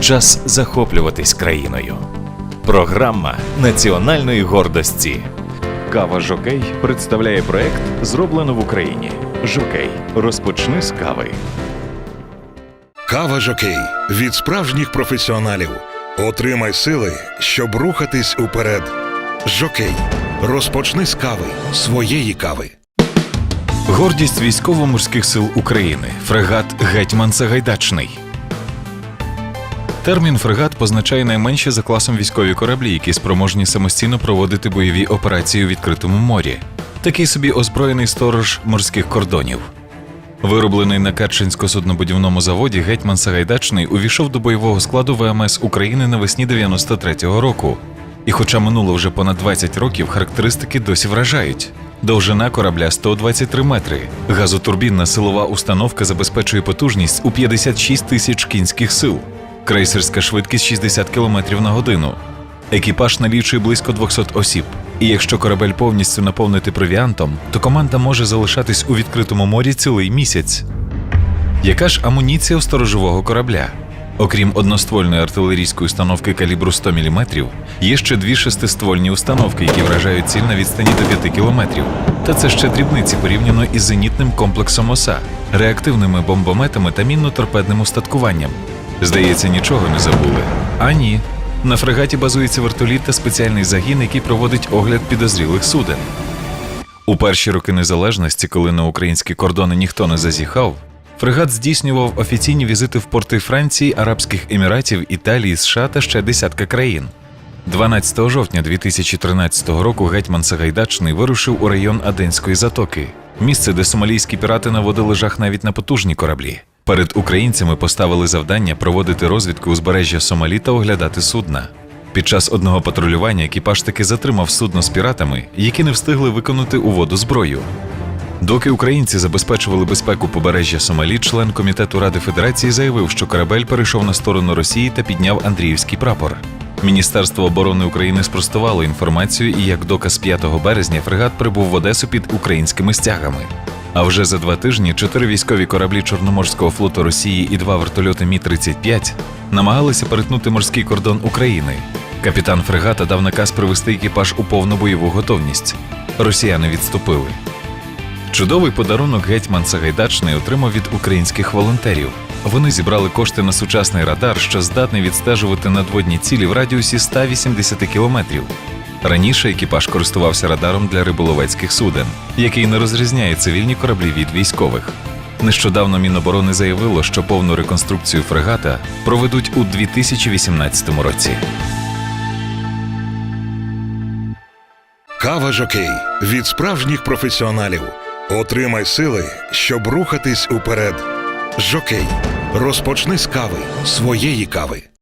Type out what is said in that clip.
Час захоплюватись країною. Програма національної гордості. Кава Жокей представляє проект Зроблено в Україні. Жокей. Розпочни з кави. Кава Жокей від справжніх професіоналів. Отримай сили, щоб рухатись уперед. Жокей. Розпочни з кави своєї кави. Гордість військово-морських сил України. Фрегат Гетьман Сагайдачний. Термін фрегат позначає найменші за класом військові кораблі, які спроможні самостійно проводити бойові операції у відкритому морі. Такий собі озброєний сторож морських кордонів. Вироблений на Керченсько суднобудівному заводі Гетьман Сагайдачний увійшов до бойового складу ВМС України навесні 93-го року. І хоча минуло вже понад 20 років, характеристики досі вражають. Довжина корабля 123 метри. Газотурбінна силова установка забезпечує потужність у 56 тисяч кінських сил. Крейсерська швидкість 60 км на годину. Екіпаж налічує близько 200 осіб. І якщо корабель повністю наповнити провіантом, то команда може залишатись у відкритому морі цілий місяць. Яка ж амуніція у сторожового корабля? Окрім одноствольної артилерійської установки калібру 100 мм, є ще дві шестиствольні установки, які вражають ціль на відстані до 5 км. Та це ще дрібниці порівняно із зенітним комплексом ОСА, реактивними бомбометами та мінно-торпедним устаткуванням. Здається, нічого не забули. А ні. На фрегаті базується вертоліт та спеціальний загін, який проводить огляд підозрілих суден. У перші роки незалежності, коли на українські кордони ніхто не зазіхав, фрегат здійснював офіційні візити в порти Франції, Арабських Еміратів, Італії, США та ще десятка країн. 12 жовтня 2013 року гетьман Сагайдачний вирушив у район Аденської затоки, місце, де сомалійські пірати наводили жах навіть на потужні кораблі. Перед українцями поставили завдання проводити розвідку узбережжя Сомалі та оглядати судна. Під час одного патрулювання екіпаж таки затримав судно з піратами, які не встигли виконати у воду зброю. Доки українці забезпечували безпеку побережжя Сомалі, член комітету Ради Федерації заявив, що корабель перейшов на сторону Росії та підняв Андріївський прапор. Міністерство оборони України спростувало інформацію, і як доказ 5 березня фрегат прибув в Одесу під українськими стягами. А вже за два тижні чотири військові кораблі Чорноморського флоту Росії і два вертольоти Мі 35 намагалися перетнути морський кордон України. Капітан фрегата дав наказ привести екіпаж у повну бойову готовність. Росіяни відступили. Чудовий подарунок гетьман Сагайдачний отримав від українських волонтерів. Вони зібрали кошти на сучасний радар, що здатний відстежувати надводні цілі в радіусі 180 кілометрів. Раніше екіпаж користувався радаром для риболовецьких суден, який не розрізняє цивільні кораблі від військових. Нещодавно Міноборони заявило, що повну реконструкцію фрегата проведуть у 2018 році. Кава Жокей від справжніх професіоналів. Отримай сили, щоб рухатись уперед. Жокей. Розпочни з кави своєї кави.